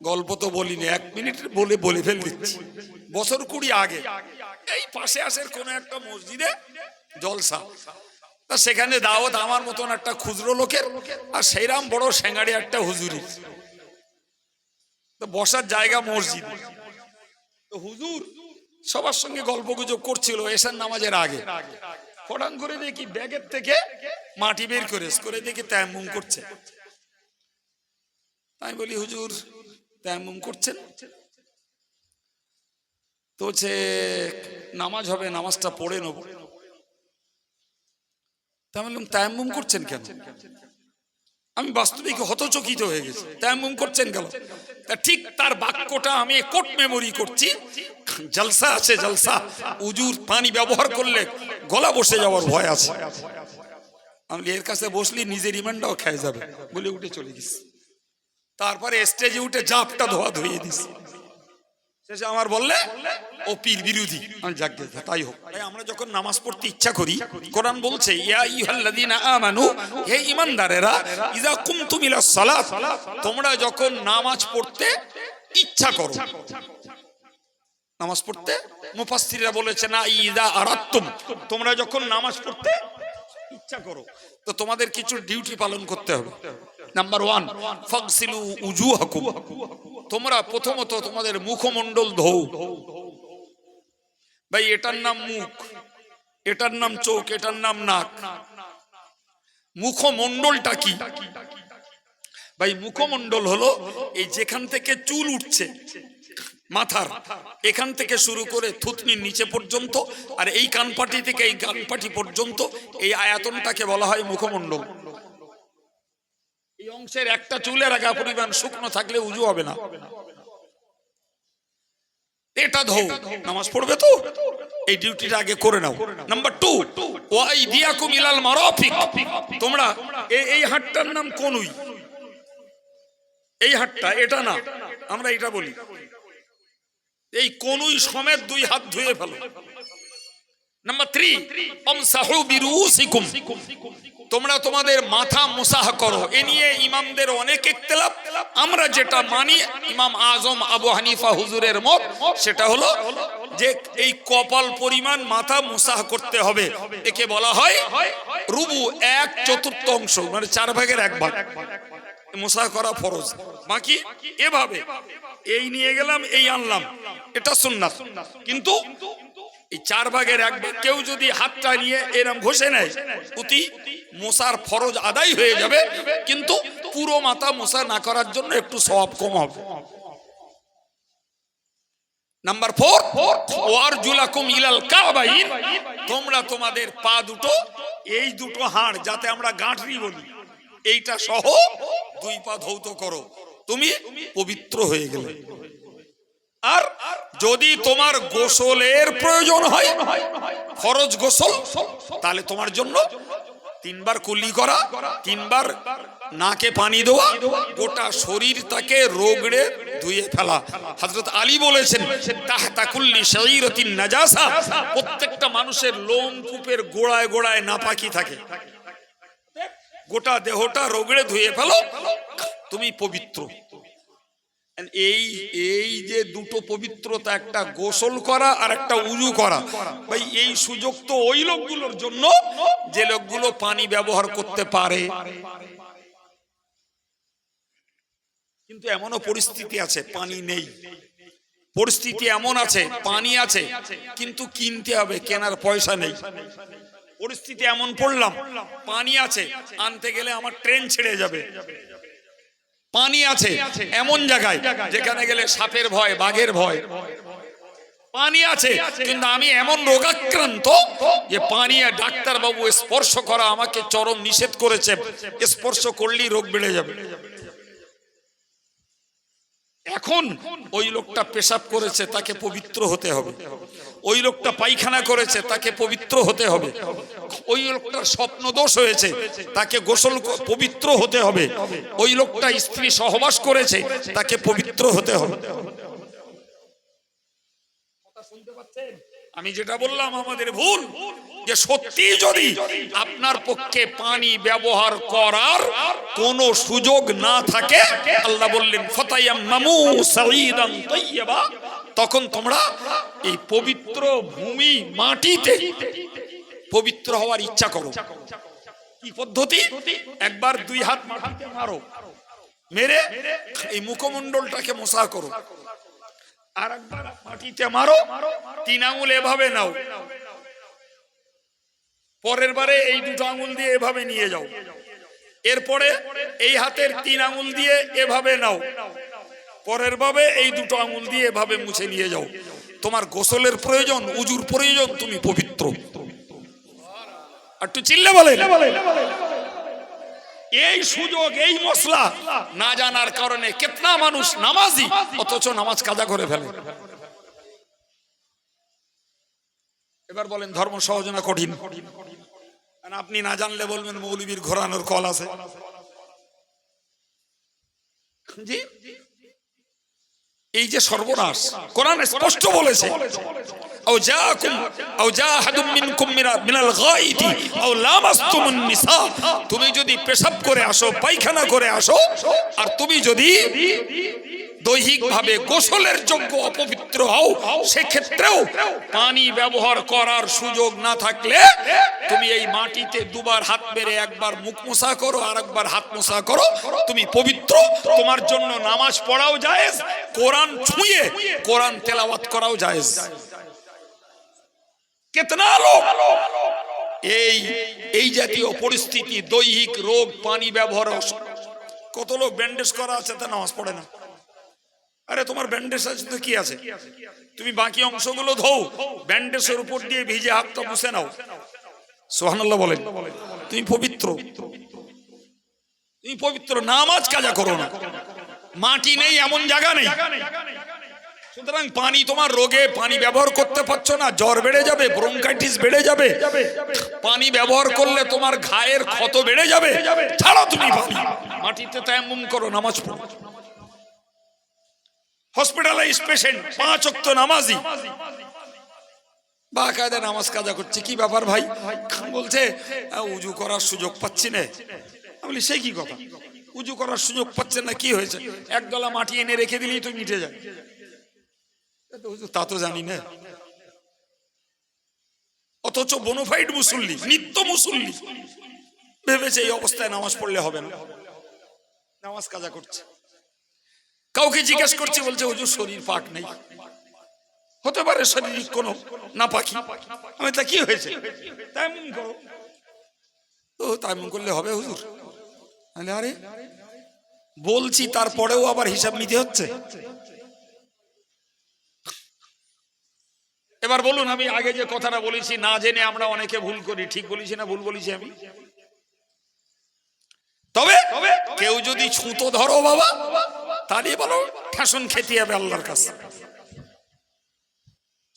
গল্প তো বলিনি, এক মিনিট বলে বলে ফেল দিচ্ছি। বছর কুড়ি আগে, এই পাশে আশের কোন একটা মসজিদে জলসা। তা সেখানে দাওয়াত আমার মতন একটা খুচরো লোকের, আর সেইরাম বড় সেঙ্গাড়ি একটা হুজুরি। তো বসার জায়গা মসজিদ। তো হুজুর সবার সঙ্গে গল্প গুজব করছিল এসার নামাজের আগে। ফটাং করে দেখি ব্যাগের থেকে মাটি বের করে করে দেখি তায়াম্মুম করছে। আমি বলি, হুজুর তায়াম্মুম করছেন? তো হচ্ছে নামাজ হবে, নামাজটা পড়ে নেব। তা আমি বললাম তায়াম্মুম করছেন আমি হয়ে গেছি। করছেন কেন? তা ঠিক তার বাক্যটা আমি করছি। জলসা আছে, জলসা। উজুর পানি ব্যবহার করলে গলা বসে ভয় আছে। আমি এর কাছে বসলি, নিজের ইমানটাও খেয়ে যাবে। বলে উঠে চলে গেছি। তারপরে স্টেজে উঠে জাপটা ধোয়া ধুয়ে দিস শেষে আমার বললে, ও পীর বিরোধী। আমি যাকে তাই হোক। তাই আমরা যখন নামাজ পড়তে ইচ্ছা করি, কোরআন বলছে, ইয়া ইউহাল্লাযীনা আমানু, হে ঈমানদারেরা, ইযা কুমতুম ইলা সালাত, তোমরা যখন নামাজ পড়তে ইচ্ছা করো। নামাজ পড়তে মুফাসসিররা বলেছে, না ইদা আরাত্তুম তোমরা যখন নামাজ পড়তে ইচ্ছা করো, তো তোমাদের কিছু ডিউটি পালন করতে হবে। নাম্বার ওয়ান ফকসিলু উজু হাকু তোমরা প্রথমত তোমাদের মুখমণ্ডল ধৌ ভাই, এটার নাম মুখ, এটার নাম চোখ, এটার নাম নাক। মুখমণ্ডলটা কি? ভাই, মুখমণ্ডল হলো এই যেখান থেকে চুল উঠছে, মাথার, এখান থেকে শুরু করে থুতনির নিচে পর্যন্ত আর এই কানপাটি থেকে এই কানপাটি পর্যন্ত এই আয়াতনটাকে বলা হয় মুখমণ্ডল। এই অংশের একটা চুলের আগা পরিমাণ শুকনো থাকলে উজু হবে না। এটা ধো। নামাজ পড়বে তো? এই ডিউটিটা আগে করে নাও। নাম্বার টু ওয়াই দিয়াকুম ইলাল মারাফিক। তোমরা এই- এই হাটটার নাম কোনুই? এই হাটটা, এটা না। আমরা এটা বলি। এই কোনুই সমেত দুই হাত ধুয়ে ফেলো। থ্রি তোমরা তোমাদের মাথা মুসাহ করো। এ নিয়ে ইমামদের অনেক ইখতিলাফ। আমরা যেটা মানি, ইমাম আজম আবু হানিফা হুজুরের মত, সেটা হলো যে এই কপাল পরিমাণ মাথা মুসাহ করতে হবে। একে বলা হয় রুবু, এক চতুর্থ অংশ মানে চার ভাগের এক ভাগ। মুসাহ করা ফরজ। বাকি এভাবে। এই নিয়ে গেলাম, এই আনলাম। এটা সুন্নাত। কিন্তু এই চার ভাগের এক কেউ যদি হাতটা নিয়ে এরম ঘষে নেয় অতি মশার ফরজ আদায় হয়ে যাবে, কিন্তু পুরো মাথা মশা না করার জন্য একটু স্বভাব কম হবে। নাম্বার ফোর ওয়ার জুলাকুম ইলাল কাবাইন, তোমরা তোমাদের পা দুটো, এই দুটো হাড় যাতে আমরা গাঁঠরি বলি, এইটা সহ দুই পা ধৌত করো। তুমি পবিত্র হয়ে গেলে। আর যদি তোমার গোসলের প্রয়োজন হয়, ফরজ গোসল, তাহলে তোমার জন্য তিনবার কুলি করা, তিনবার নাকে পানি দেওয়া, গোটা শরীর তাকে রোগড়ে ধুয়ে ফেলা। হযরত আলী বলেছেন, তাহতা কুল্লি শাইরাতিন নাজাসা, প্রত্যেকটা মানুষের লোম কূপের গোড়ায় গোড়ায় নাপাকি থাকে। গোটা দেহটা রোগড়ে ধুয়ে ফেলো, তুমি পবিত্র। এই এই যে দুটো পবিত্রতা, একটা গোসল করা আর একটা উজু করা। ভাই, এই সুযোগ তো ওই লোকগুলোর জন্য যে লোকগুলো পানি ব্যবহার করতে পারে। কিন্তু এমনও পরিস্থিতি আছে, পানি নেই। পরিস্থিতি এমন আছে, পানি আছে, কিন্তু কিনতে হবে, কেনার পয়সা নেই। পরিস্থিতি এমন পড়লাম, পানি আছে, আনতে গেলে আমার ট্রেন ছেড়ে যাবে। পানি আছে এমন জায়গায় যেখানে গেলে সাপের ভয় বাঘের ভয়। পানি আছে কিন্তু আমি এমন রোগাক্রান্ত যে পানি আর ডাক্তার বাবু স্পর্শ করা আমাকে চরম নিষেধ করেছে। স্পর্শ করলেই রোগ বেড়ে যাবে। এখন ওই লোকটা পেশাব করেছে তাকে পবিত্র হতে হবে। ওই লোকটা পায়খানা করেছে, তাকে পবিত্র হতে হবে। ওই লোকটার স্বপ্ন দোষ হয়েছে, তাকে গোসল পবিত্র হতে হবে। ওই লোকটা স্ত্রী সহবাস করেছে, তাকে পবিত্র হতে হবে। আমি যেটা বললাম, আমাদের ভুল, যে সত্যি যদি আপনার পক্ষে পানি ব্যবহার করার কোন সুযোগ না থাকে, আল্লাহ বললেন, ফতায়াম্মামু সাঈদান তাইয়্যিবা তখন তোমরা এই পবিত্র ভূমি মাটিতে পবিত্র হওয়ার ইচ্ছা করো। কি পদ্ধতি? একবার দুই হাত মাটিতে মারো, মেরে এই মুখমণ্ডলটাকে মোসা করো। আর একবার মাটিতে মারো, তিন আঙুল এভাবে নাও। পরের বারে এই দুটো আঙুল দিয়ে এভাবে নিয়ে যাও। এরপরে এই হাতের তিন আঙুল দিয়ে এভাবে নাও। পরের ভাবে এই দুটো আঙুল দিয়ে এভাবে মুছে নিয়ে যাও। তোমার গোসলের প্রয়োজন, উজুর প্রয়োজন, তুমি পবিত্র। একটু চিল্লে বলে এই সুযোগ, এই মশলা না জানার কারণে কেতনা মানুষ নামাজি, অথচ নামাজ কাজা করে ফেলে। এবার বলেন, ধর্ম সহজ না কঠিন? আপনি না জানলে বলবেন, মৌলবীর ঘোরানোর কল আছে। জি? এই যে সর্বনাশ কোরআন স্পষ্ট বলেছে। أو جاءكم أو جاء أحد منكم من- من الغائط أو لامستم النساء তুমি যদি পেশাব করে আসো পায়খানা করে আসো আর তুমি যদি দৈহিক ভাবে গোসলের যোগ্য অপবিত্র হও সেক্ষেত্রেও পানি ব্যবহার করার সুযোগ না থাকলে তুমি এই মাটিতে দুবার হাত মেরে একবার মুখ মোসা করো আর একবার হাত মোসা করো তুমি পবিত্র তোমার জন্য নামাজ পড়াও জায়েজ কোরআন ছুঁয়ে কোরআন তেলাওয়াত করাও জায়েজ কেতনা লোক এই এই জাতীয় পরিস্থিতি, দৈহিক রোগ, পানি ব্যবহার, কত লোক ব্যান্ডেজ করা আছে তা নামাজ পড়ে না। আরে, তোমার ব্যান্ডেজ আছে তো কি আছে? তুমি বাকি অংশগুলো ধোও, ব্যান্ডেজের উপর দিয়ে ভিজে হাতটা মুছে নাও। সোহানাল্লাহ বলেন। তুমি পবিত্র। তুমি পবিত্র, নামাজ কাজা করো না। মাটি নেই, এমন জায়গা নেই। সুতরাং পানি তোমার রোগে পানি ব্যবহার করতে পারছ না, জ্বর বেড়ে যাবে, ব্রঙ্কাইটিস বেড়ে যাবে। পানি ব্যবহার করলে তোমার ঘায়ের ক্ষত বেড়ে যাবে। ছাড়ো তুমি পানি। মাটিতে তায়াম্মুম করো, নামাজ পড়ো। হসপিটালাইজ পেশেন্ট, পাঁচ অক্ত নামাজি। বা কায়দা নামাজ কাজা করছে। কি ব্যাপার ভাই? বলছে উজু করার সুযোগ পাচ্ছি না। বলি সেই কি কথা? উজু করার সুযোগ পাচ্ছে না, কি হয়েছে? এক গলা মাটি এনে রেখে দিলেই তো মিটে যায়। তো তা জানি না। অথচ বোনোফাইড মুসল্লি, নিত্য মুসল্লি। ভেবেছে এই অবস্থায় নামাজ পড়লে হবে না। নামাজ কাজা করছে। কাউকে জিজ্ঞেস করছে, বলছে, হুজুর, শরীর পাক নেই। হতে পারে শারীরিক কোনো না পাখি আমি, তা কি হয়েছে? তাইমুম করো। তো তাইমুম করলে হবে হুজুর? আরে। বলছি, তারপরেও আবার হিসাব নিতে হচ্ছে? এবার বলুন, আমি আগে যে কথাটা বলেছি, না জেনে আমরা অনেকে ভুল করি। ঠিক বলেছি না ভুল বলেছি আমি? তবে কেউ যদি ছুতো ধরো বাবা তাহলে বলো, ঠেসন খেতে হবে আল্লাহর কাছে।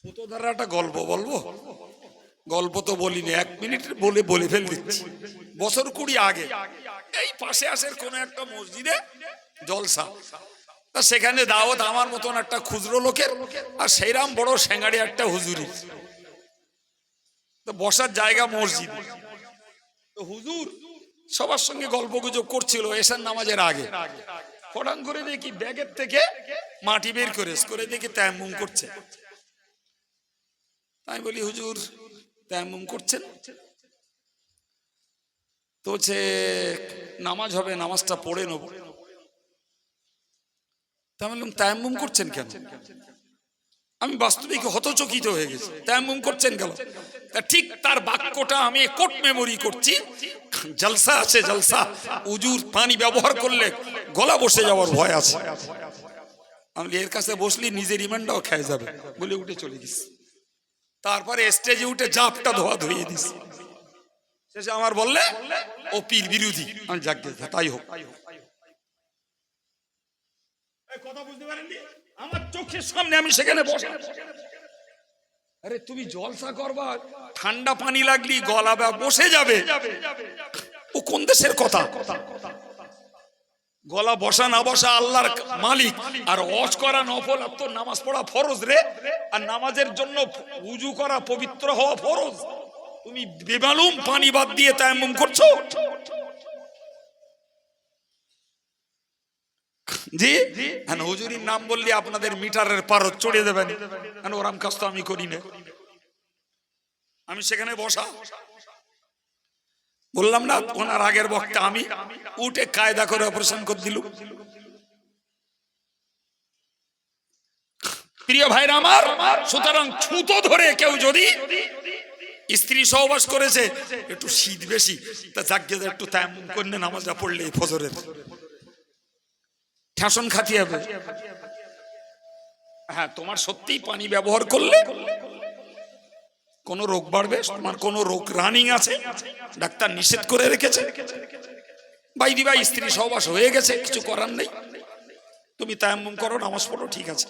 ছুতো ধরার একটা গল্প বলব? গল্প তো বলিনি, এক মিনিট বলে বলে ফেল দিচ্ছি। বছর কুড়ি আগে, এই পাশে আসের কোন একটা মসজিদে জলসা। তা সেখানে দাওয়াত আমার মতন একটা খুচরো লোকের, আর সেইরাম বড় সেঙ্গাড়ি একটা হুজুরি। তো বসার জায়গা মসজিদ। তো হুজুর সবার সঙ্গে গল্প গুজব করছিল এসার নামাজের আগে। ফটাং করে দেখি ব্যাগের থেকে মাটি বের করে করে দেখি তায়াম্মুম করছে। আমি বলি, হুজুর, তায়াম্মুম করছেন তো হচ্ছে নামাজ হবে, নামাজটা পড়ে নেব। তা বললাম তায়াম্মুম করছেন কেন? আমি বাস্তবিক হতচকিত হয়ে গেছি। তায়াম্মুম করছেন কেন? তা ঠিক তার বাক্যটা আমি কোট মেমোরি করছি। জলসা আছে, জলসা। উজুর পানি ব্যবহার করলে গলা বসে যাওয়ার ভয় আছে। আমি এর কাছে বসলি নিজের ইমানটাও খেয়ে যাবে। বলে উঠে চলে গেছি। তারপরে স্টেজে উঠে জাপটা ধোয়া ধুয়ে দিস শেষে আমার বললে, ও পীর বিরোধী। আমি যাক তাই হোক। আমার চোখের সামনে আমি সেখানে বসে আরে তুমি জলসা করবা, ঠান্ডা পানি লাগলি, গলা বসে যাবে। ও কোন দেশের কথা? গলা বসা না বসা আল্লাহর মালিক। আর অজ করা নফল তো নামাজ পড়া ফরজ রে। আর নামাজের জন্য উজু করা পবিত্র হওয়া ফরজ। তুমি বেমালুম পানি বাদ দিয়ে তায়াম্মুম করছ? জি? হ্যাঁ হুজুরির নাম বললে আপনাদের মিটারের পারত দেবেন। হ্যাঁ ওরাম কাজ তো আমি করি না। আমি সেখানে বসা। বললাম না, ওনার আগের বক্তা আমি। উঠে কায়দা করে অপারেশন করে দিল প্রিয় ভাইরা আমার, সুতরাং ছুতো ধরে কেউ যদি স্ত্রী সহবাস করেছে, একটু শীত বেশি, তা একটু তায়াম্মুম করে নামাজটা পড়লে ফজরের। ঠেসন হবে হ্যাঁ তোমার সত্যিই পানি ব্যবহার করলে কোন রোগ বাড়বে? তোমার কোন রোগ রানিং আছে? ডাক্তার নিষেধ করে রেখেছে? বাইদি ভাই স্ত্রী সহবাস হয়ে গেছে, কিছু করার নেই। তুমি তায়াম্মুম করো, নামাজ পড়ো, ঠিক আছে।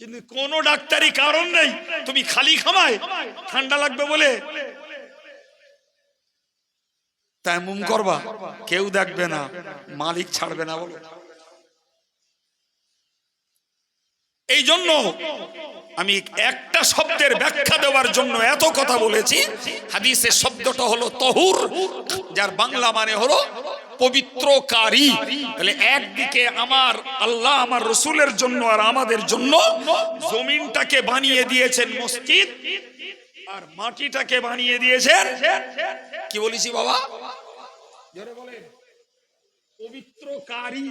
কিন্তু কোন ডাক্তারি কারণ নেই। তুমি খালি খামায় ঠান্ডা লাগবে বলে। তায়াম্মুম করবা, কেউ দেখবে না, মালিক ছাড়বে না বলো। এই জন্য আমি একটা শব্দের ব্যাখ্যা দেওয়ার জন্য এত কথা বলেছি। হাদিসের শব্দটা হলো তহুর, যার বাংলা মানে হলো পবিত্রকারী। তাহলে একদিকে আমার আল্লাহ, আমার রসুলের জন্য আর আমাদের জন্য জমিনটাকে বানিয়ে দিয়েছেন মসজিদ, আর মাটিটাকে বানিয়ে দিয়েছেন, কি বলেছি বাবা? পবিত্রকারী।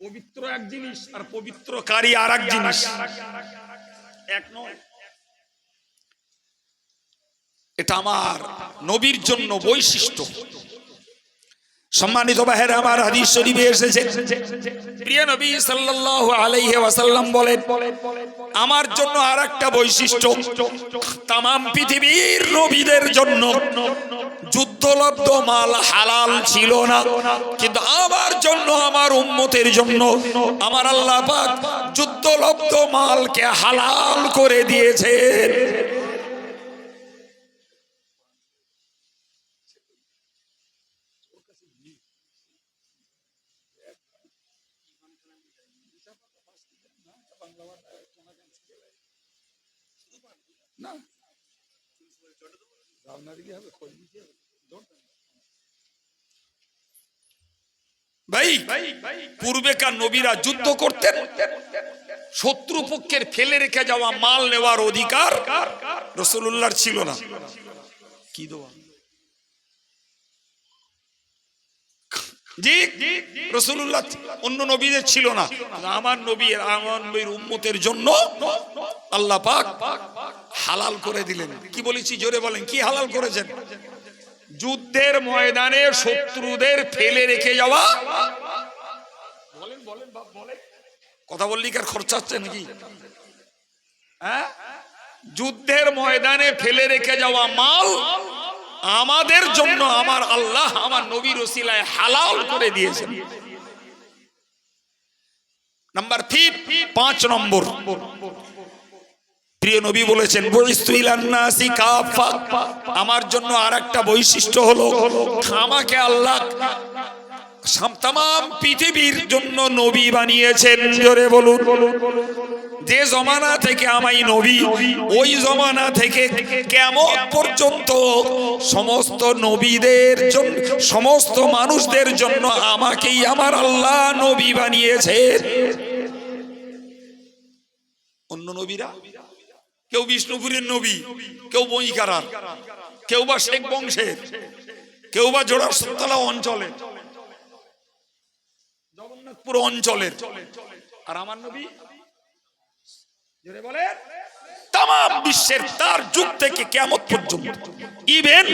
পবিত্র এক জিনিস আর পবিত্রকারী আর এক জিনিস। এক নয়। এটা আমার নবীর জন্য বৈশিষ্ট্য। সম্মানিত বাহের আমার হাদিস শরীফে এসেছে। প্রিয় নবী সাল্লাল্লাহু আলাইহি ওয়াসাল্লাম বলেন আমার জন্য আর একটা বৈশিষ্ট্য। তাম পৃথিবীর নবীদের জন্য যুদ্ধলব্ধ মাল হালাল ছিল না। কিন্তু আমার জন্য, আমার উম্মতের জন্য, আমার আল্লাহ যুদ্ধলব্ধ মালকে হালাল করে দিয়েছেন। ভাই, পূর্বেকার নবীরা যুদ্ধ করতেন, শত্রু পক্ষের ফেলে রেখে যাওয়া মাল নেওয়ার অধিকার রসুল্লাহর ছিল না। কি দেওয়া অন্য নবীদের ছিল না। আমার নবী, আমার নবীর উম্মতের জন্য আল্লাহ পাক হালাল করে দিলেন। কি বলেছি? জোরে বলেন, কি হালাল করেছেন? যুদ্ধের ময়দানে শত্রুদের ফেলে রেখে যাওয়া। বলেন বলেন কথা বললি কার খরচা হচ্ছে নাকি? হ্যাঁ? যুদ্ধের ময়দানে ফেলে রেখে যাওয়া মাল আমাদের জন্য আমার আল্লাহ আমার নবীর ওসিলায় হালাল করে দিয়েছেন। নাম্বার থ্রি পাঁচ নম্বর। প্রিয় নবী বলেছেন আমার জন্য আর একটা বৈশিষ্ট্য হলো আমাকে আল্লাহ তামাম পৃথিবীর জন্য নবী বানিয়েছেন। জোরে বলুন। যে জমানা থেকে আমাই নবী, ওই জমানা থেকে কেমন পর্যন্ত সমস্ত নবীদের জন্য সমস্ত মানুষদের জন্য আমাকেই আমার আল্লাহ নবী বানিয়েছেন। অন্য নবীরা? কেউ বিষ্ণুপুরের নবী, কেউ বইকারার কেউ বা শেখ বংশের, কেউ বা জোড়ার সত্তলা অঞ্চলে জগন্নাথপুর অঞ্চলের। আর আমার নবী তাম বিশ্বের তার যুগ থেকে ইভেন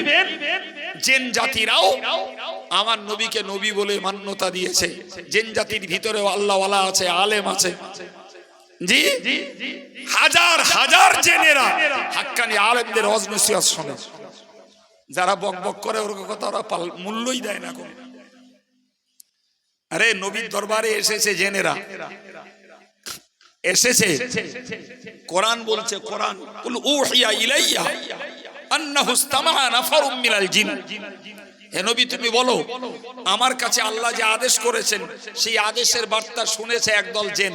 আমার নবীকে নবী বলে মান্যতা দিয়েছে। জেন জাতির আছে, আলেম আছে। জি? হাজার হাজার জেনেরা হাক্কানি আলেমদের অজনসিয়াত শোনে। যারা বক বক করে, ওর কথা ওরা মূল্যই দেয় না কোনো। আরে, নবীর দরবারে এসেছে জেনেরা। এসেছে? কোরআন বলছে, কোরআন, কুল উহিয়া ইলাইয়া আন্নাহু ইসতামাআ নাফারুম মিনাল জিন। হে নবী, তুমি বলো, আমার কাছে আল্লাহ যে আদেশ করেছেন, সেই আদেশের বার্তা শুনেছে একদল জেন।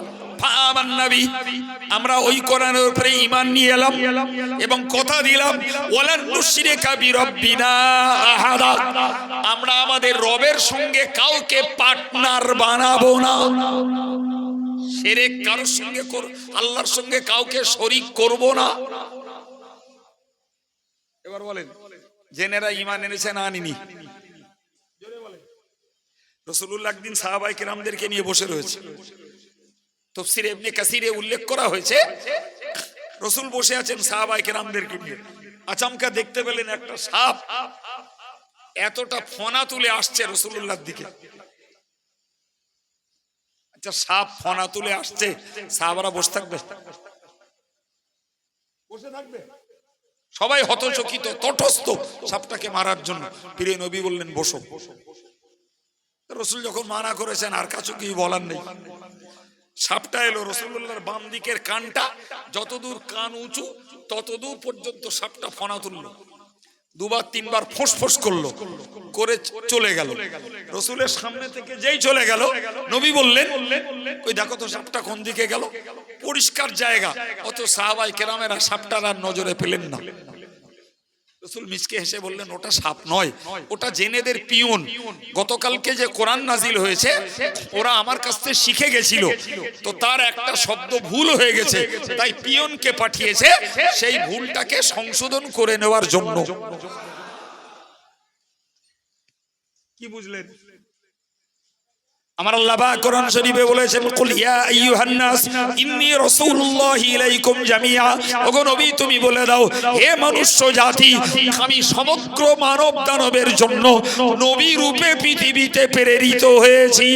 ফাআমান নবী। আমরা ওই কোরআনের উপরে ঈমান নিয়ে এলাম এবং কথা দিলাম, ওয়ালান নুশরিকা বিরাব্বিনা আহাদা। আমরা আমাদের রবের সঙ্গে কাউকে পার্টনার বানাবো না। শিরক কারোর সঙ্গে আল্লাহর সঙ্গে কাউকে শরীক করব না। এবার বলেন, জেনেরা ইমান এনেছে না আনিনি? রসুল্লাহ একদিন সাহাবাই কিরামদেরকে নিয়ে বসে রয়েছে। তফসির এমনি কাসিরে উল্লেখ করা হয়েছে। রসুল বসে আছেন সাহাবাই কিরামদেরকে নিয়ে। আচমকা দেখতে পেলেন একটা সাপ এতটা ফনা তুলে আসছে রসুল্লাহর দিকে। আচ্ছা সাপ ফনা তুলে আসছে, সাহাবারা বসে থাকবে। থাকবে? সবাই হতচকিত, তটস্থ সাপটাকে মারার জন্য। প্রিয় নবী বললেন, বসো। রসুল যখন মানা করেছেন, আর কাছে কি বলার নেই। সাপটা এলো রসুল্লাহর বাম দিকের কানটা। যতদূর কান উঁচু, ততদূর পর্যন্ত সাপটা ফনা তুললো। দুবার, তিনবার ফোঁস করল, করে চলে গেল। রসুলের সামনে থেকে যেই চলে গেল, নবী বললেন, ওই দেখো তো সাপটা কোন দিকে গেল? পরিষ্কার জায়গা অত সাহাবাই কেরামেরা সাপটার আর নজরে পেলেন না। রসুল মিসকে হেসে বললেন, ওটা সাপ নয়, ওটা জেনেদের পিয়ন গতকালকে যে কোরআন নাজিল হয়েছে, ওরা আমার কাছ থেকে শিখে গেছিল। তো তার একটা শব্দ ভুল হয়ে গেছে, তাই পিয়নকে পাঠিয়েছে সেই ভুলটাকে সংশোধন করে নেওয়ার জন্য। কি বুঝলেন? আমার আল্লাহ পাক কোরআন শরীফে বলেছেন, কুল ইয়া আইয়ুহান নাস ইন্নী রাসূলুল্লাহি ইলাইকুম জামিয়া ওগো নবী, তুমি বলে দাও, হে মনুষ্য জাতি, আমি সমগ্র মানব দানবের জন্য নবী রূপে পৃথিবীতে প্রেরিত হয়েছি।